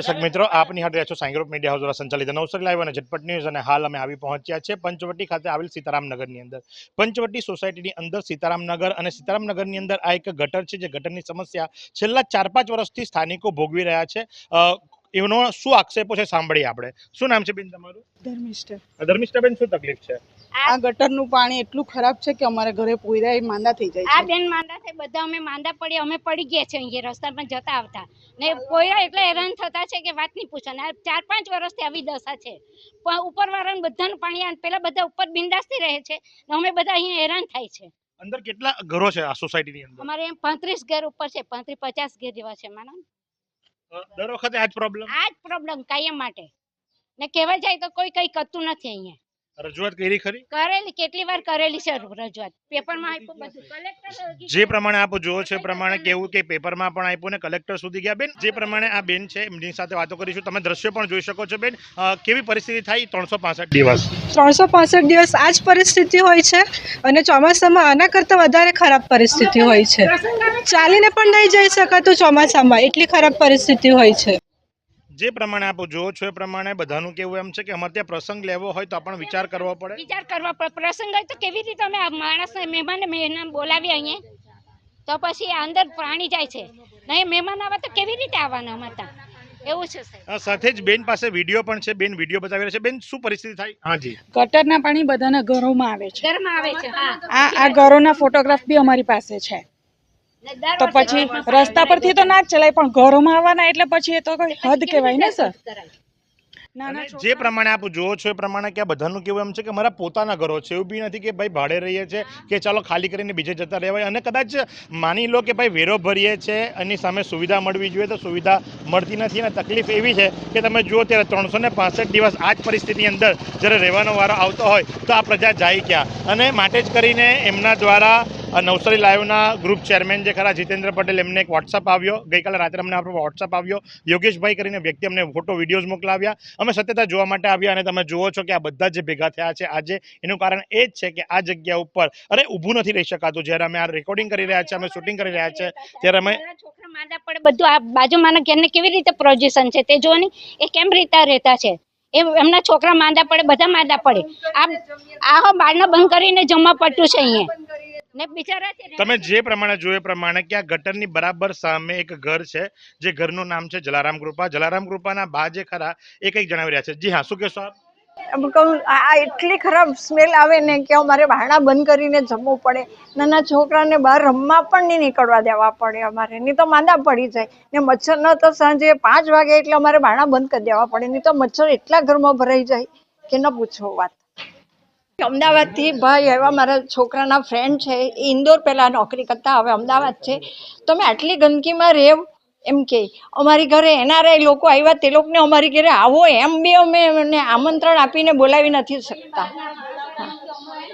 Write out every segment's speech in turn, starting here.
દર્શક મિત્રો આપની હાટ રહ્યા છો સાંઈ ગ્રુપ મીડિયા હાઉસ દ્વારા સંચાલિત નવસર લાઈવ અને ઝટપટ ન્યૂઝ અને હાલ અમે આવી પહોંચ્યા છે પંચવટી ખાતે આવેલ સીતારામનગરની અંદર. પંચવટી સોસાયટીની અંદર સીતારામનગર અને સીતારામનગરની અંદર આ એક ગટર છે જે ગટરની સમસ્યા છેલ્લા ચાર પાંચ વર્ષથી સ્થાનિકો ભોગવી રહ્યા છે. એનો શું આક્ષેપો છે સાંભળીએ આપણે. શું નામ છે બેન તમારું? ધર્મિષ્ઠા. ધર્મિષ્ઠા બેન શું તકલીફ છે? આ ગટરનું પાણી એટલું ખરાબ છે કે અમારા ઘરે પોયરા માંદા થઈ જાય આ બેન માંદા થઈ બધા અમે માંદા પડી અમે પડી ગયા છે અહીંયા રસ્તા પર જતા આવતા. ને પોયરા એટલે હેરાન થતા છે કે વાત નહીં પૂછો. ને આ ચાર પાંચ વર્ષથી આવી દશા છે. પણ ઉપરવાળાને બધાનું પાણી પેલા બધા ઉપર બિંદાસથી રહે છે. ને અમે બધા અહીંયા હેરાન થાય છે. અંદર કેટલા ઘરો છે આ સોસાયટીની અંદર? અમારે એમ પાંત્રીસ ઘર ઉપર છે. પાંત્રીસ પચાસ ઘર જેવા છે. અ, દર વખતે આ પ્રોબ્લેમ આ જ પ્રોબ્લેમ કાયમ માટે. ને કહેવા જાય તો કોઈ કઈ કરતું નથી અહીંયા. રજૂઆત કરી ખરી? કરેલી કેટલી વાર કરેલી છે રજૂઆત? પેપરમાં આપ્યું બધું. કલેક્ટર જે પ્રમાણે આપ જુઓ છો એ પ્રમાણે કેવું કે પેપરમાં પણ આપ્યું ને કલેક્ટર સુધી ગયા. બેન જે પ્રમાણે આ બેન છે એમની સાથે વાતો કરીશું. તમે દ્રશ્ય પણ જોઈ શકો છો બેન. કેવી પરિસ્થિતિ થાય ત્રણસો પાસઠ દિવસ? ત્રણસો પાસઠ દિવસ આ જ પરિસ્થિતિ હોય છે અને ચોમાસામાં આના કરતાં વધારે ખરાબ પરિસ્થિતિ હોય છે. ચાલીને પણ નહીં જઈ શકાતું ચોમાસામાં. એટલી ખરાબ પરિસ્થિતિ હોય છે. જે પ્રમાણે આપ જુઓ છો એ પ્રમાણે બધાનું કેવું એમ છે કે અમારે ત્યાં પ્રસંગ લેવો હોય તો પણ વિચાર કરવો પડે. વિચાર કરવા પડે પ્રસંગ હોય તો કેવી રીતે અમે આ માણસને મહેમાનને મહેમાન બોલાવી અહીંયા? તો પછી અંદર પ્રાણી જાય છે. નહીં મહેમાન આવે તો કેવી રીતે આવવાના અમારે ત્યાં? એવું છે સાથે જ બેન પાસે વીડિયો પણ છે. બેન વીડિયો બતાવી રહ્યા છે. બેન શું પરિસ્થિતિ થાય? હાજી ગટરના પાણી બધાના ઘરોમાં આવે છે. ઘરમાં આવે છે આ આ ઘરોના ફોટોગ્રાફ બી અમારી પાસે છે. તો પછી રસ્તા પરથી તો ના ચલાય, પણ ઘરોમાં આવવાના એટલે પછી એ તો કોઈ હદ કહેવાય ને, સર? જે પ્રમાણે આપ જુઓ છો એ પ્રમાણે કે બધાનું કેવું એમ છે કે મારા પોતાના ઘરો છે એવું બી નથી કે ભાઈ ભાડે રહીએ છે કે ચાલો ખાલી કરીને બીજે જતા રહેવાય અને કદાચ માની લો કે ભાઈ વેરો ભરીએ છે એની સામે સુવિધા મળવી જોઈએ તો સુવિધા મળતી નથી અને તકલીફ એવી છે કે તમે જુઓ ત્યારે ત્રણસો ને દિવસ આ જ પરિસ્થિતિની અંદર જ્યારે રહેવાનો વારો આવતો હોય તો આ પ્રજા જાય ક્યાં? અને માટે જ કરીને એમના દ્વારા નવસારી લાઈવના ગ્રુપ ચેરમેન જે ખરા જીતેન્દ્ર પટેલ એમને એક વોટ્સઅપ આવ્યો. ગઈકાલે રાત્રે અમને આપણો વોટ્સઅપ આવ્યો. યોગેશભાઈ કરીને વ્યક્તિ અમને ફોટો વિડીયોઝ મોકલાવ્યા. અમે સત્યતા જોવા માટે આવ્યા અને તમે જુઓ છો કે આ બધા જે ભેગા થયા છે આજે, એનું કારણ એ જ છે કે આ જગ્યા ઉપર, અરે, ઊભું નથી રહી શકાતું. જ્યારે અમે આ રેકોર્ડિંગ કરી રહ્યા છે, અમે શૂટિંગ કરી રહ્યા છે, ત્યારે અમે છોકરા માંદા પડે બધું આ બાજુમાંના ઘરને કેવી રીતે પ્રોજેશન છે તે જો એ કેમ રીતે રહેતા છે? એમના છોકરા માંદા પડે, બધા માંદા પડે. આ આ હો બારણા બંધ કરીને જમવા પડતું છે અહીંયા. ને બિચારા છે તમે જે પ્રમાણે જોયે પ્રમાણે કે આ ગટરની બરાબર સામે એક ઘર છે જે ઘરનું નામ છે જલારામ કૃપા. જલારામ કૃપાના બા જે ખરા એ કંઈક જણાવી રહ્યા છે. જી હા શું કહેશો આપ? કહું આ એટલી ખરાબ સ્મેલ આવે ને કે અમારે ભાણા બંધ કરીને જમવું પડે. નાના છોકરાને બહાર રમવા પણ નહીં નીકળવા દેવા પડે અમારે. નહીં તો માંદા પડી જાય. ને ન તો સાંજે પાંચ વાગે એટલે અમારે ભાણા બંધ કરી દેવા પડે. નહીં તો મચ્છર એટલા ઘરમાં ભરાઈ જાય કે ન પૂછો વાત. અમદાવાદથી ભાઈ એવા મારા છોકરાના ફ્રેન્ડ છે, એ ઇન્દોર પહેલાં નોકરી કરતા, હવે અમદાવાદ છે. તમે આટલી ગંદકીમાં રહેવ એમ કે, અમારી ઘરે એનઆરઆઈ લોકો આવ્યા, તે લોકોને અમારી ઘરે આવો એમ બી અમે એમને આમંત્રણ આપીને બોલાવી નથી શકતા.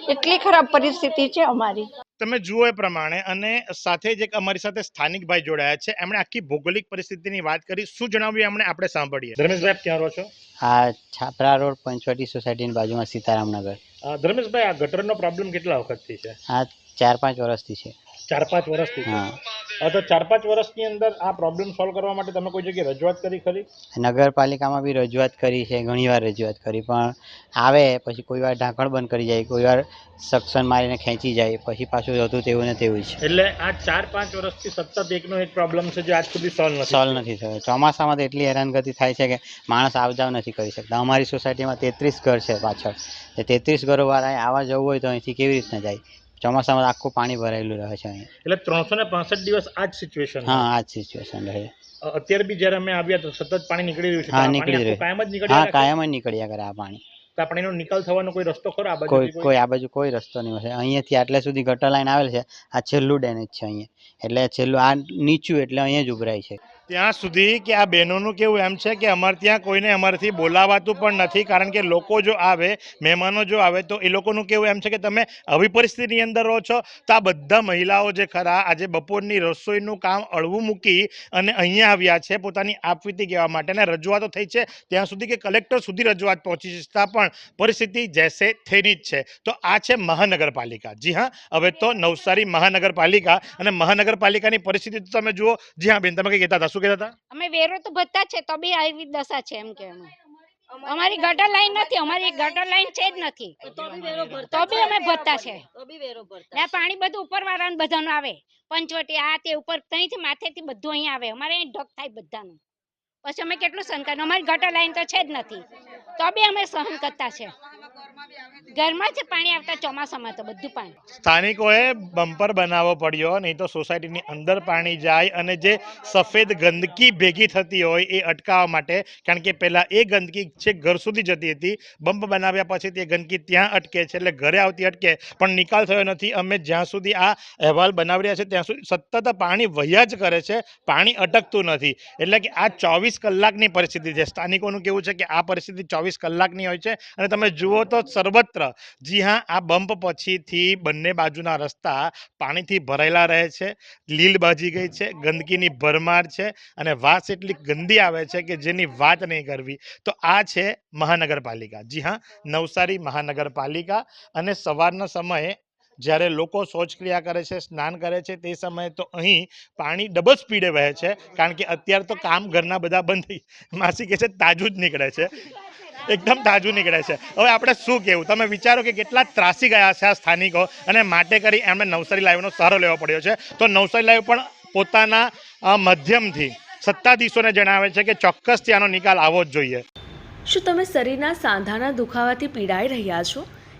એટલી ખરાબ પરિસ્થિતિ છે અમારી. તમે જુઓ એ પ્રમાણે અને સાથે જ એક અમારી સાથે સ્થાનિક ભાઈ જોડાયા છે. એમણે આખી ભૌગોલિક પરિસ્થિતિની વાત કરી. શું જણાવ્યું એમણે? આપણે સાંભળીએ. ધર્મેશભાઈ ક્યાં રહો છો? આ છાપરા રોડ પંચવટી સોસાયટીની બાજુમાં સીતારામનગર. ધર્મેશભાઈ આ ગટરનો પ્રોબ્લેમ કેટલા વખતથી છે? આ ચાર પાંચ વર્ષથી છે. ચાર પાંચ વર્ષથી. હા. તો ચાર પાંચ વર્ષની અંદર આ પ્રોબ્લેમ સોલ્વ કરવા માટે તમે કોઈ જગ્યાએ રજૂઆત કરી ખરી? નગરપાલિકામાં બી રજૂઆત કરી છે ઘણીવાર રજૂઆત કરી પણ આવે પછી કોઈ વાર ઢાંકણ બંધ કરી જાય કોઈ વાર સક્શન મારીને ખેંચી જાય પછી પાછું હતું તેવું ને તેવું છે એટલે આ ચાર પાંચ વર્ષથી સતત એકનો એક પ્રોબ્લેમ છે જે આજ સુધી સોલ્વ નથી સોલ્વ નથી થયો. ચોમાસામાં તો એટલી હેરાનગતિ થાય છે કે માણસ આવ જાવ નથી કરી શકતા. અમારી સોસાયટીમાં તેત્રીસ ઘર છે પાછળ. તે તેત્રીસ ઘરોવાળાએ આવવા જવું હોય તો અહીંથી કેવી રીતના જાય? ચોમાસામાં આખું પાણી ભરાયેલું રહે છે અહીં એટલે ત્રણસો ને પાસઠ દિવસ આ જ સિચ્યુએશન હા આ જ સિચ્યુએશન રહે. અત્યારે બી જ્યારે અમે આવ્યા તો સતત પાણી નીકળી રહ્યું છે. હા, નીકળી રહ્યું. કાયમ જ નીકળી હા કાયમ જ નીકળ્યા કરે આ પાણી. તો પાણીનો નિકાલ થવાનો કોઈ રસ્તો ખરો આ કોઈ કોઈ? આ બાજુ કોઈ રસ્તો નહીં હશે અહીંયાથી આટલે સુધી ગટર લાઈન આવેલ છે આ છેલ્લું ડેમેજ છે અહીંયા. એટલે છેલ્લું આ નીચું એટલે અહીંયા જ ઉભરાય છે. ત્યાં સુધી કે આ બહેનોનું કેવું એમ છે કે અમારે ત્યાં કોઈને અમારાથી બોલાવાતું પણ નથી, કારણ કે લોકો જો આવે, મહેમાનો જો આવે, તો એ લોકોનું કેવું એમ છે કે તમે આવી પરિસ્થિતિની અંદર રહો છો, તો આ બધા મહિલાઓ જે ખરા, આજે બપોરની રસોઈનું કામ અળવું મૂકી અને અહીંયા આવ્યા છે, પોતાની આપવીતી કહેવા માટે. અને રજૂઆતો થઈ છે, ત્યાં સુધી કે કલેક્ટર સુધી રજૂઆત પહોંચી છતાં પણ પરિસ્થિતિ જૈસે થેની જ છે. તો આ છે મહાનગરપાલિકા. જી હા, હવે તો નવસારી મહાનગરપાલિકા અને મહાનગરપાલિકાની પરિસ્થિતિ તમે જુઓ. જી હા, બેન, તમે કંઈ કહેતા હતા? શું કહેતા હતા? અમે વેરો તો ભરતા છે તો બી આવી દશા છે એમ કે અમારી ગટર લાઈન નથી અમારી ગટર લાઈન છે જ નથી. તો બી અમે ભરતા છે. ને પાણી બધું ઉપર વાળાનું બધાનું આવે. પંચવટી આ તે ઉપર ત્યાંથી માથેથી બધું અહીંયા આવે. અમારે અહીં ઢગ થાય બધાનું. પછી અમે કેટલું સહન કરવાનું અમારી ગટર લાઈન તો છે જ નથી. તો બી અમે સહન કરતા છે. ઘરમાં જ પાણી આવતા ચોમાસામાં તો બધું પાણી. સ્થાનિકોએ બમ્પર બનાવવો પડ્યો, નહીં તો સોસાયટીની અંદર પાણી જાય અને જે સફેદ ગંદકી ભેગી થતી હોય એ અટકાવવા માટે, કારણ કે પહેલાં એ ગંદકી છે ઘર સુધી જતી હતી, બમ્પ બનાવ્યા પછી તે ગંદકી ત્યાં અટકે છે, એટલે ઘરે આવતી અટકે, પણ નિકાલ થયો નથી. અમે જ્યાં સુધી આ અહેવાલ બનાવી રહ્યા છે ત્યાં સુધી સતત પાણી વહ્યા જ કરે છે, પાણી અટકતું નથી. એટલે કે આ ચોવીસ કલાકની પરિસ્થિતિ છે. સ્થાનિકોનું કેવું છે કે આ પરિસ્થિતિ ચોવીસ કલાકની હોય છે અને તમે જુઓ તો સર્વત્ર, જી હા, આ બમ્પ પછીથી બંને બાજુના રસ્તા પાણીથી ભરાયેલા રહે છે, લીલ બાજી ગઈ છે, ગંદકીની ભરમાર છે અને વાસ એટલી ગંદી આવે છે કે જેની વાત નહીં કરવી. તો આ છે મહાનગરપાલિકા. જી હા, નવસારી મહાનગરપાલિકા અને સવારના સમયે જ્યારે લોકો શૌચક્રિયા કરે છે, સ્નાન કરે છે, તે સમયે તો અહીં પાણી ડબલ સ્પીડે વહે છે. કારણ કે અત્યારે તો કામ ઘરના બધા બંધ થઈ માસી કહે છે, તાજું જ નીકળે છે. એકદમ તાજું નીકળે છે. હવે આપણે શું કહેવું? તમે વિચારો કે કેટલા ત્રાસી ગયા છે આ સ્થાનિકો અને માટે કરી એમણે નવસારી લાઈવનો સહારો લેવો પડ્યો છે. તો નવસારી લાઈવ પણ પોતાના માધ્યમથી સત્તાધીશોને જણાવે છે કે ચોક્કસથી આનો નિકાલ આવવો જ જોઈએ. શું તમે શરીરના સાંધાના દુખાવાથી પીડાઈ રહ્યા છો?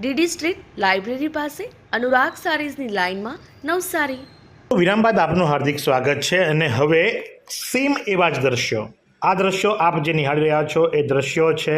DD street library પાસે અનુરાગ સારીઝની લાઇનમાં નવસારી. વિરામ બાદ આપનું હાર્દિક સ્વાગત છે અને હવે સેમ એવા જ દ્રશ્યો. આ દ્રશ્યો આપ જે નિહાળી રહ્યા છો એ દ્રશ્યો છે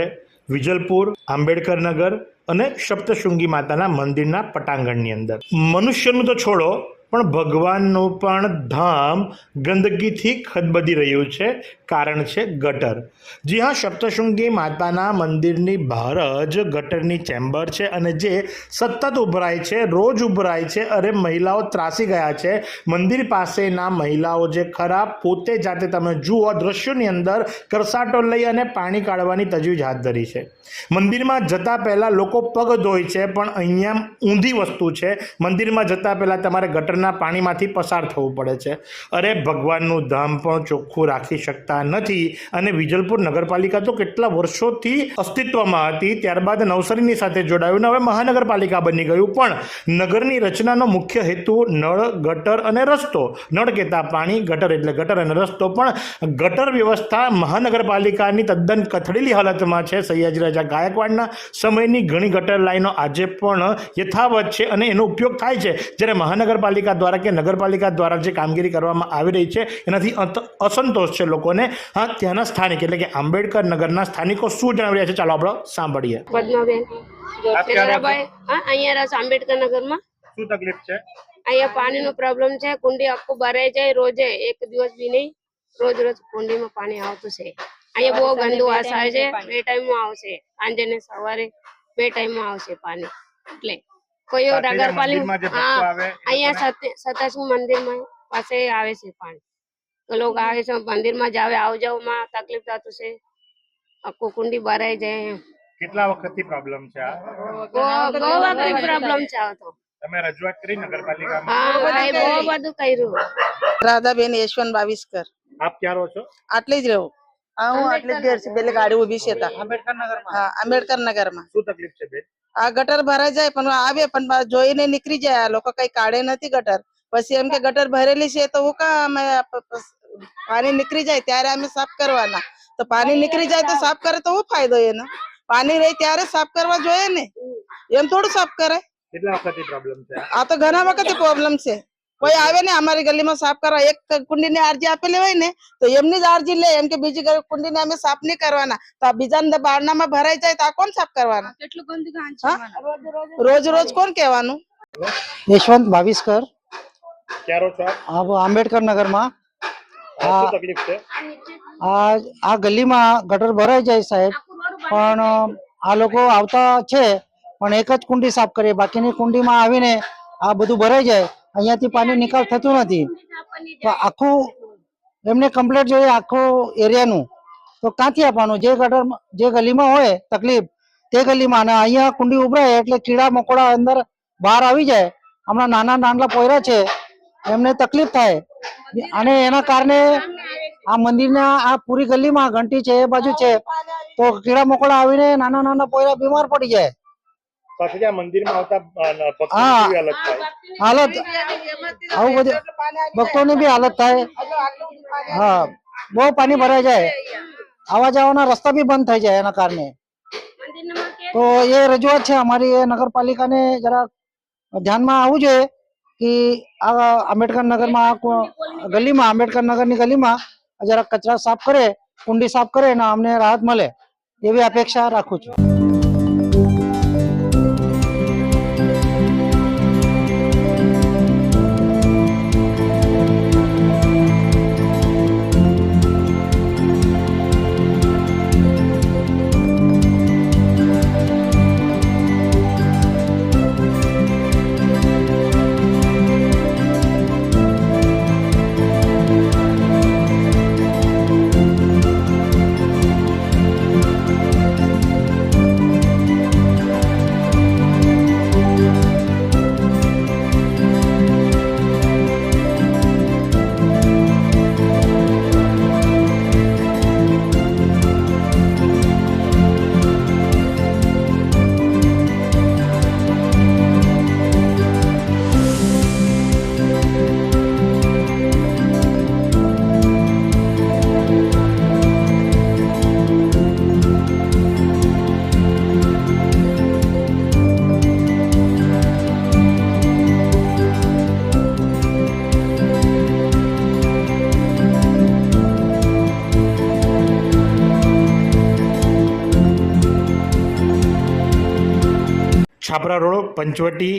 વિજલપુર, આંબેડકર નગર અને સપ્તશૃંગી માતાના મંદિરના પટાંગણની અંદર. મનુષ્યનું તો છોડો પણ ભગવાનનું પણ ધામ ગંદકીથી ખદબદી રહ્યું છે. કારણ છે ગટર. જી હા, સપ્તશૃંગી માતાના મંદિરની બહાર જ ગટરની ચેમ્બર છે અને જે સતત ઉભરાય છે, રોજ ઉભરાય છે અરે મહિલાઓ ત્રાસી ગયા છે. મંદિર પાસેના મહિલાઓ જે ખરાબ પોતે જાતે તમે જુઓ દ્રશ્યોની અંદર કરસાટો લઈ અને પાણી કાઢવાની તજવીજ હાથ ધરી છે. મંદિરમાં જતા પહેલાં લોકો પગ ધોય છે, પણ અહીંયા ઊંધી વસ્તુ છે. મંદિરમાં જતા પહેલાં તમારે ગટરના પાણીમાંથી પસાર થવું પડે છે. અરે, ભગવાનનું ધામ પણ ચોખ્ખું રાખી શકતા નથી અને વિજલપુર નગરપાલિકા તો કેટલા વર્ષોથી અસ્તિત્વમાં હતી, ત્યારબાદ નવસારીની સાથે જોડાયું હવે મહાનગરપાલિકા બની ગયું. પણ નગરની રચનાનો મુખ્ય હેતુ નળ, ગટર અને રસ્તો. નળ કહેતા પાણી, ગટર એટલે ગટર અને રસ્તો. પણ ગટર વ્યવસ્થા મહાનગરપાલિકાની તદ્દન કથળેલી હાલતમાં છે. સયાજી રાજા ગાયકવાડના સમયની ઘણી ગટર લાઈનો આજે પણ યથાવત છે અને એનો ઉપયોગ થાય છે. જ્યારે મહાનગરપાલિકા દ્વારા કે નગરપાલિકા દ્વારા જે કામગીરી કરવામાં આવી રહી છે એનાથી અસંતોષ છે લોકોને. હા ત્યાંના સ્થાનિક એટલે કે આંબેડકર નગરના સ્થાનિકો શું જણાવી રહ્યા છે? ચાલો આપણે સાંભળીએ. પદ્માબેન હા અહીંયા આંબેડકર નગરમાં. શું તકલીફ છે? અહીંયા પાણીનો પ્રોબ્લેમ છે કુંડી આખું ભરાઈ જાય રોજે એક દિવસ બી નહીં રોજ રોજ કુંડીમાં પાણી આવતું છે. અહીંયા બહુ ગંદુ વાસ આવે છે બે ટાઈમમાં આવશે. સાંજે ને સવારે બે ટાઈમમાં આવશે પાણી. એટલે કોઈ નગરપાલિકા હા અહીંયા સત- મંદિરમાં પાસે આવે છે પાણી. તો લોકો આવે છે મંદિરમાં જાવે આવ જાવમાં તકલીફ થતું છે. આખું કુંડી ભરાઈ જાય. કેટલા વખતથી પ્રોબ્લેમ છે આ? બહુ વખત પ્રોબ્લેમ છે આ તો. તમે રજૂઆત કરી નગરપાલિકામાં? હા બહુ બધું કર્યું. રાધાબેન યશવંત બાવીસકર. આપ ક્યાં રહો છો? આટલે જ રહું. હા હું આટલે જ ઘેર છે પેલી ગાડી ઊભી છે તા હા આંબેડકર નગરમાં. શું તકલીફ છે બેન? આ ગટર ભરાઈ જાય પણ આવે પણ જોઈને નીકળી જાય. આ લોકો કઈ કાઢે નથી ગટર. પછી એમ કે ગટર ભરેલી છે તો હું કા અમે પાણી નીકળી જાય ત્યારે અમે સાફ કરવાના. તો પાણી નીકળી જાય તો સાફ કરે તો શું ફાયદો એનો? પાણી રહે ત્યારે સાફ કરવા જોઈએ ને? એમ થોડું સાફ કરે. કેટલા વખતથી પ્રોબ્લેમ છે આ? આ તો ઘણા વખત પ્રોબ્લેમ છે. કોઈ આવે ને અમારી ગલીમાં સાફ કરવા એક કુંડી કુંડીની અરજી આપેલી હોય ને તો એમની જ અરજી લે. એમ કે બીજી કુંડીને અમે સાફ નહીં કરવાના. તો આ બીજા બારણામાં ભરાઈ જાય તો આ કોણ સાફ કરવાના? રોજ રોજ કોણ કહેવાનું? યશવંત ભાવિસ્કર હા આંબેડકર નગરમાં. આ ગલીમાં ગટર ભરાઈ જાય સાહેબ. પણ આ લોકો આવતા છે પણ એક જ કુંડી સાફ કરીએ. બાકીની કુંડીમાં આવીને આ બધું ભરાઈ જાય. અહીંયાથી પાણી નિકાલ થતું નથી. તો આખું એમને કમ્પ્લેટ જોઈએ આખું એરિયાનું. તો ક્યાંથી આપવાનું? જે ગટર જે ગલીમાં હોય, તકલીફ. તે ગલીમાં અને અહીંયા કુંડી ઉભરાય એટલે કીડા મકોડા અંદર બહાર આવી જાય. હમણાં નાના નાના પોયરા છે. એમને તકલીફ થાય. અને એના કારણે આ મંદિરના, આ પૂરી ગલીમાં ઘંટી છે, એ બાજુ છે. તો કીડા મકોડા આવીને નાના નાના પોયરા બીમાર પડી જાય. સાથે ત્યાં મંદિરમાં આવતા હાલત થાય? હાલત આવું બધું ભક્તોની બી હાલત થાય. હા. બહુ પાણી ભરાઈ જાય. આવા જવાના રસ્તા બી બંધ થઈ જાય એના કારણે. તો એ રજૂઆત છે અમારી એ નગરપાલિકાને જરા ધ્યાનમાં આવવું જોઈએ કે આ આંબેડકર નગરમાં માં ગલીમાં આંબેડકર નગરની ગલીમાં જરા કચરા સાફ કરે કુંડી સાફ કરે ને અમને રાહત મળે. એવી અપેક્ષા રાખું છું. છાપરા રોડ પંચવટી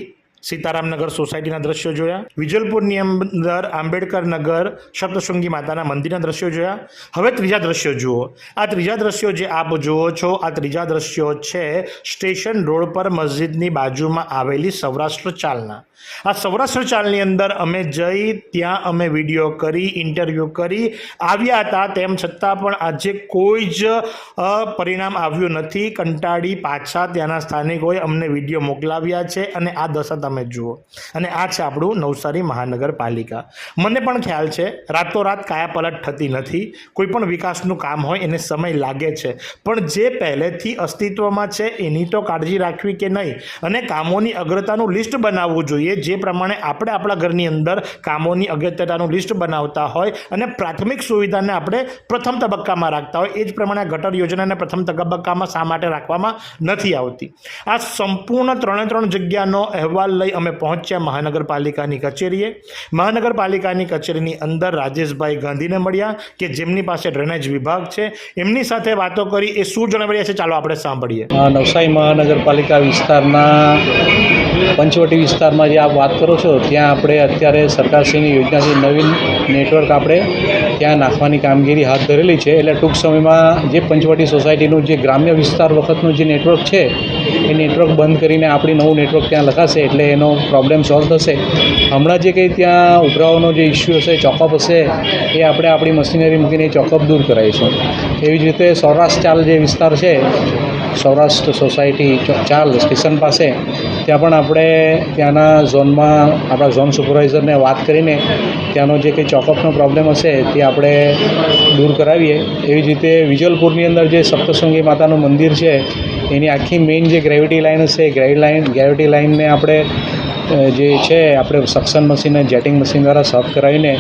સીતારામનગર સોસાયટીના દ્રશ્યો જોયા. વિજલપુરની અંદર આંબેડકર નગર સપ્તશૃંગી માતાના મંદિરના દ્રશ્યો જોયા. હવે ત્રીજા દ્રશ્યો જુઓ. આ ત્રીજા દ્રશ્યો જે આપ જુઓ છો, આ ત્રીજા દ્રશ્યો છે સ્ટેશન રોડ પર મસ્જિદની બાજુમાં આવેલી સૌરાષ્ટ્ર ચાલના. આ સૌરાષ્ટ્ર ચાલની અંદર અમે જઈ, ત્યાં અમે વીડિયો કરી, ઇન્ટરવ્યૂ કરી. આવ્યા હતા તેમ છતાં પણ આજે કોઈ જ પરિણામ આવ્યું નથી. કંટાળી પાછા ત્યાંના સ્થાનિકોએ અમને વીડિયો મોકલાવ્યા છે અને આ દશા તમે જુઓ. અને આ છે આપણું નવસારી મહાનગરપાલિકા. મને પણ ખ્યાલ છે, રાતોરાત કાયાપલટ થતી નથી. કોઈ પણ વિકાસનું કામ હોય, એને સમય લાગે છે. પણ જે પહેલેથી અસ્તિત્વમાં છે, એની તો કાળજી રાખવી કે નહીં? અને કામોની અગ્રતાનું લિસ્ટ બનાવવું જોઈએ. જે પ્રમાણે આપણે આપણા ઘરની અંદર કામોની અગત્યતાનું લિસ્ટ બનાવતા હોય અને પ્રાથમિક સુવિધાને આપણે પ્રથમ તબક્કામાં રાખતા હોય, એ જ પ્રમાણે ગટર યોજનાને પ્રથમ તબક્કામાં શા માટે રાખવામાં નથી આવતી? આ સંપૂર્ણ ત્રણે ત્રણ જગ્યાનો અહેવાલ લઈ અમે પહોંચ્યા મહાનગરપાલિકાની કચેરીએ. મહાનગરપાલિકાની કચેરીની અંદર રાજેશભાઈ ગાંધીને મળ્યા કે જેમની પાસે ડ્રેનેજ વિભાગ છે, એમની સાથે વાતો કરી, એ શું જણાવી રહ્યા છે ચાલો આપણે સાંભળીએ. નવસારી મહાનગરપાલિકા વિસ્તારના પંચવટી વિસ્તારમાં જે આપ વાત કરો છો, ત્યાં આપણે અત્યારે સરકારશ્રીની યોજનાથી નવીન નેટવર્ક આપણે ત્યાં નાખવાની કામગીરી હાથ ધરેલી છે. એટલે ટૂંક સમયમાં જે પંચવટી સોસાયટીનું જે ગ્રામ્ય વિસ્તાર વખતનું જે નેટવર્ક છે એ નેટવર્ક બંધ કરીને આપણી નવું નેટવર્ક ત્યાં લખાશે એટલે એનો પ્રોબ્લેમ સોલ્વ થશે. હમણાં જે કંઈ ત્યાં ઉભરાવાનો જે ઇસ્યુ હશે ચોકઅપ હશે, એ આપણે આપણી મશીનરી મૂકીને ચોકઅપ દૂર કરાવીશું. એવી જ રીતે સૌરાષ્ટ્ર ચાલ જે વિસ્તાર છે, સૌરાષ્ટ્ર સોસાયટી ચાલ સ્ટેશન પાસે, ત્યાં પણ આપણે ત્યાંના ઝોનમાં આપણા ઝોન સુપરવાઇઝરને વાત કરીને ત્યાંનો જે કંઈ ચોકઅપનો પ્રોબ્લેમ હશે, તે આપણે દૂર કરાવીએ. એવી જ રીતે વિજલપુરની અંદર જે સપ્તશૃંગી માતાનું મંદિર છે એની આખી મેઇન જે ગ્રેવિટી લાઇન હશે એ ગ્રેવિટી લાઇન ગ્રેવિટી લાઇનને આપણે જે છે, આપણે સક્શન મશીન અને જેટિંગ મશીન દ્વારા સાફ કરાવીને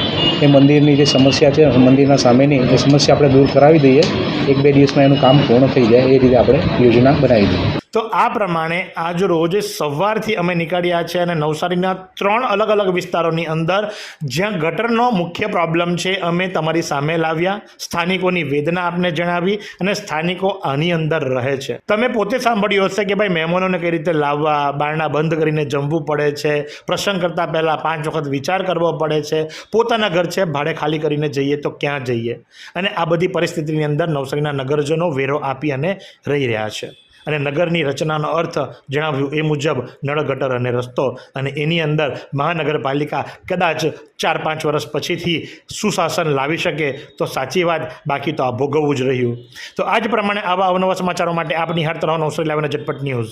એ મંદિરની જે સમસ્યા છે, મંદિરના સામેની એ સમસ્યા આપણે દૂર કરાવી દઈએ, એક બે દિવસમાં એનું કામ પૂર્ણ થઈ જાય, એ રીતે આપણે યોજના બનાવી દઈએ. તો આ પ્રમાણે આજ રોજ સવારથી અમે નીકળ્યા છે અને નવસારીના ત્રણ અલગ અલગ વિસ્તારોની અંદર જ્યાં ગટરનો મુખ્ય પ્રોબ્લેમ છે, અમે તમારી સામે લાવ્યા. સ્થાનિકોની વેદના આપને જણાવી અને સ્થાનિકો આની અંદર રહે છે. તમે પોતે સાંભળ્યું હશે કે ભાઈ મહેમાનોને કઈ રીતે લાવવા, બારણા બંધ કરીને જમવું પડે છે, પ્રસંગ કરતાં પહેલાં પાંચ વખત વિચાર કરવો પડે છે. પોતાના ઘર છે, ભાડે ખાલી કરીને જઈએ તો ક્યાં જઈએ? અને આ બધી પરિસ્થિતિની અંદર નવસારીના નગરજનો વેરો આપી અને રહી રહ્યા છે. અને નગરની રચનાનો અર્થ જણાવ્યું એ મુજબ નળ ગટર અને રસ્તો અને એની અંદર મહાનગરપાલિકા કદાચ ચાર પાંચ વર્ષ પછીથી સુશાસન લાવી શકે તો સાચી વાત, બાકી તો આ ભોગવવું જ રહ્યું. તો આજ પ્રમાણે આવા અવનવા સમાચારો માટે આપની નિહાળતા રહો નવસારી લાવીને ઝટપટ ન્યૂઝ.